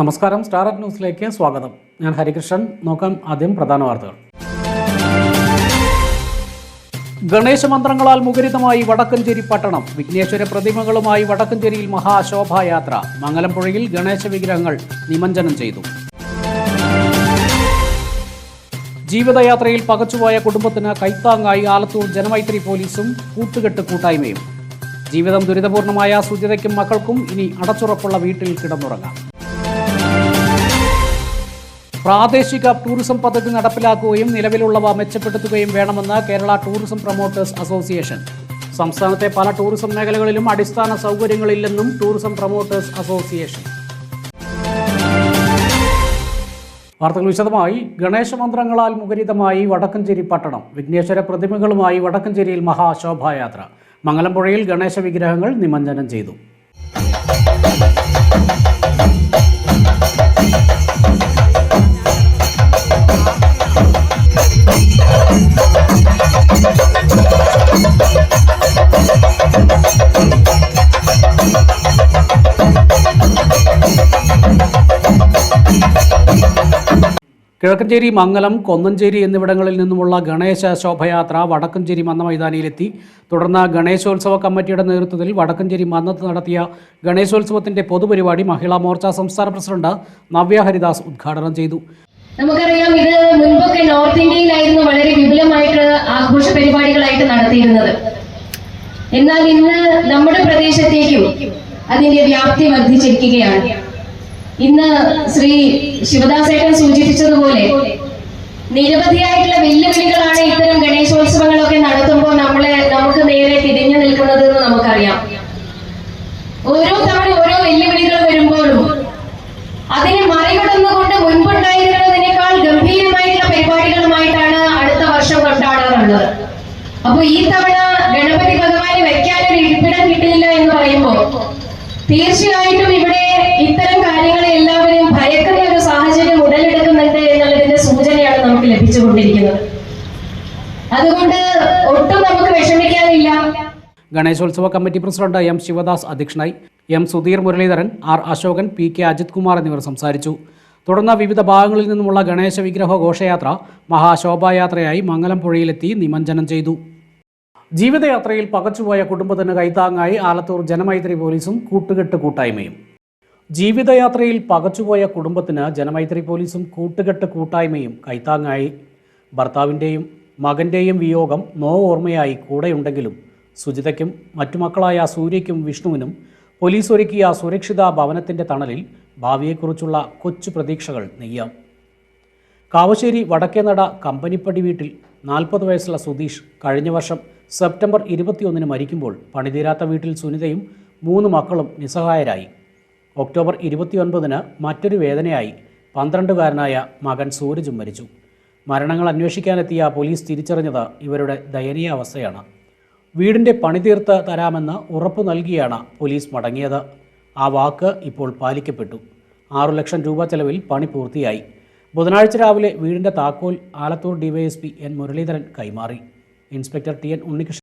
നമസ്കാരം. സ്റ്റാർ ന്യൂസിലേക്ക് സ്വാഗതം. ഞാൻ ഹരികൃഷ്ണൻ. നോക്കാം ആദ്യം പ്രധാന വാർത്തകൾ. ഗണേശ മന്ത്രങ്ങളാൽ മുഖരിതമായി വടക്കഞ്ചേരി പട്ടണം. വിഘ്നേശ്വര പ്രതിമകളുമായി വടക്കഞ്ചേരിയിൽ മഹാശോഭായാത്ര. മംഗലംപുഴയിൽ ഗണേശ വിഗ്രഹങ്ങൾ നിമഞ്ജനം ചെയ്തു. ജീവിതയാത്രയിൽ പകച്ചുപോയ കുടുംബത്തിന് കൈത്താങ്ങായി ആലത്തൂർ ജനമൈത്രി പോലീസും കൂട്ടുകെട്ട് കൂട്ടായ്മയും. ജീവിതം ദുരിതപൂർണമായ സുചിതയ്ക്കും മക്കൾക്കും ഇനി അടച്ചുറപ്പുള്ള വീട്ടിൽ കിടന്നുറങ്ങാം. പ്രാദേശിക ടൂറിസം പദ്ധതി നടപ്പിലാക്കുകയും നിലവിലുള്ളവ മെച്ചപ്പെടുത്തുകയും വേണമെന്ന് കേരള ടൂറിസം പ്രൊമോട്ടേഴ്സ് അസോസിയേഷൻ. സംസ്ഥാനത്തെ പല ടൂറിസം മേഖലകളിലും അടിസ്ഥാന സൗകര്യങ്ങളില്ലെന്നും ടൂറിസം പ്രൊമോട്ടേഴ്സ് അസോസിയേഷൻ. വാർത്തകൾ വിശദമായി. ഗണേശ മന്ത്രങ്ങളാൽ മുഖരിതമായി വടക്കഞ്ചേരി പട്ടണം. വിഘ്നേശ്വര പ്രതിമകളുമായി വടക്കഞ്ചേരിയിൽ മഹാശോഭായാത്ര. മംഗലംപുഴയിൽ ഗണേശ വിഗ്രഹങ്ങൾ നിമഞ്ജനം ചെയ്തു. കിഴക്കഞ്ചേരി മംഗലം കൊന്നഞ്ചേരി എന്നിവിടങ്ങളിൽ നിന്നുമുള്ള ഗണേശ ശോഭയാത്ര വടക്കഞ്ചേരി മന്ന മൈതാനിയിലെത്തി. തുടർന്ന് ഗണേശോത്സവ കമ്മിറ്റിയുടെ നേതൃത്വത്തിൽ വടക്കഞ്ചേരി മന്നത്ത് നടത്തിയ ഗണേശോത്സവത്തിന്റെ പൊതുപരിപാടി മഹിളാ മോർച്ച സംസ്ഥാന പ്രസിഡന്റ് നവ്യ ഹരിദാസ് ഉദ്ഘാടനം ചെയ്തു. നമുക്കറിയാം ഇത് മുൻപൊക്കെ നോർത്ത് ഇന്ത്യയിലായിരുന്നു വളരെ വിപുലമായിട്ട് ആഘോഷ പരിപാടികളായിട്ട് നടത്തിയിരുന്നത്. എന്നാൽ ഇന്ന് നമ്മുടെ പ്രദേശത്തേക്കും അതിന്റെ വ്യാപ്തി വർദ്ധിച്ചിരിക്കുകയാണ്. ഇന്ന് ശ്രീ ശിവദാസേട്ടൻ സൂചിപ്പിച്ചതുപോലെ നിരവധിയായിട്ടുള്ള വെല്ലുവിളികളാണ് ഇത്തരം ഗണേശോത്സവങ്ങളൊക്കെ നടത്തുമ്പോൾ നമ്മളെ നമുക്ക് നേരെ തിരിഞ്ഞു നിൽക്കുന്നത് എന്ന് നമുക്കറിയാം. ഓരോ തവണ ഓരോ വെല്ലുവിളികൾ വരുമ്പോഴും അതിനെ മറികടന്നുകൊണ്ട് മുൻപുണ്ടായിരുന്നതിനേക്കാൾ ഗംഭീരമായിട്ടുള്ള പരിപാടികളുമായിട്ടാണ് അടുത്ത വർഷം കൊണ്ടാടാറുള്ളത്. അപ്പൊ ഈ തവണ ഗണപതി ഭഗവാനെ വെക്കാനൊരു ഇരിപ്പിടം കിട്ടിയില്ല എന്ന് പറയുമ്പോൾ തീർച്ചയായിട്ടും ഗണേശോത്സവ കമ്മിറ്റി പ്രസിഡന്റ് എം ശിവദാസ് അധ്യക്ഷനായി M Sudheer Muraleedharan R Ashokan P K Ajith Kumar എന്നിവർ സംസാരിച്ചു. തുടർന്ന് വിവിധ ഭാഗങ്ങളിൽ നിന്നുമുള്ള ഗണേശ വിഗ്രഹ ഘോഷയാത്ര മഹാശോഭായാത്രയായി മംഗലംപുഴയിലെത്തി നിമഞ്ജനം ചെയ്തു. ജീവിതയാത്രയിൽ പകച്ചുപോയ കുടുംബത്തിന് കൈത്താങ്ങായി ആലത്തൂർ ജനമൈത്രി പോലീസും കൂട്ടുകെട്ട് കൂട്ടായ്മയും. ജീവിതയാത്രയിൽ പകച്ചുപോയ കുടുംബത്തിന് ജനമൈത്രി പോലീസും കൂട്ടുകെട്ട് കൂട്ടായ്മയും കൈത്താങ്ങായി. ഭർത്താവിന്റെയും മകന്റെയും വിയോഗം നോവോർമ്മയായി കൂടെയുണ്ടെങ്കിലും സുജിതയ്ക്കും മറ്റു മക്കളായ സൂര്യയ്ക്കും വിഷ്ണുവിനും പോലീസ് ഒരുക്കിയ സുരക്ഷിത ഭവനത്തിന്റെ തണലിൽ ഭാവിയെക്കുറിച്ചുള്ള കൊച്ചു പ്രതീക്ഷകൾ നെയ്യാം. കാവശ്ശേരി വടക്കേനട കമ്പനിപ്പടി വീട്ടിൽ നാൽപ്പത് വയസ്സുള്ള സുധീഷ് കഴിഞ്ഞ വർഷം സെപ്റ്റംബർ ഇരുപത്തിയൊന്നിന് മരിക്കുമ്പോൾ പണിതീരാത്ത വീട്ടിൽ സുനിതയും മൂന്ന് മക്കളും നിസ്സഹായരായി. ഒക്ടോബർ ഇരുപത്തിയൊൻപതിന് മറ്റൊരു വേദനയായി പന്ത്രണ്ടുകാരനായ മകൻ സൂരജും മരിച്ചു. മരണങ്ങൾ അന്വേഷിക്കാനെത്തിയ പോലീസ് തിരിച്ചറിഞ്ഞത് ഇവരുടെ ദയനീയ അവസ്ഥയാണ് വീടിന്റെ പണി തീർത്ത് തരാമെന്ന് ഉറപ്പു നൽകിയാണ് പോലീസ് മടങ്ങിയത്. ആ വാക്ക് ഇപ്പോൾ പാലിക്കപ്പെട്ടു. ആറു ലക്ഷം രൂപ ചെലവിൽ പണി പൂർത്തിയായി. ബുധനാഴ്ച രാവിലെ വീടിന്റെ താക്കോൽ ആലത്തൂർ ഡിവൈഎസ്പി എൻ മുരളീധരൻ കൈമാറി. Inspector T N Unnikrishnan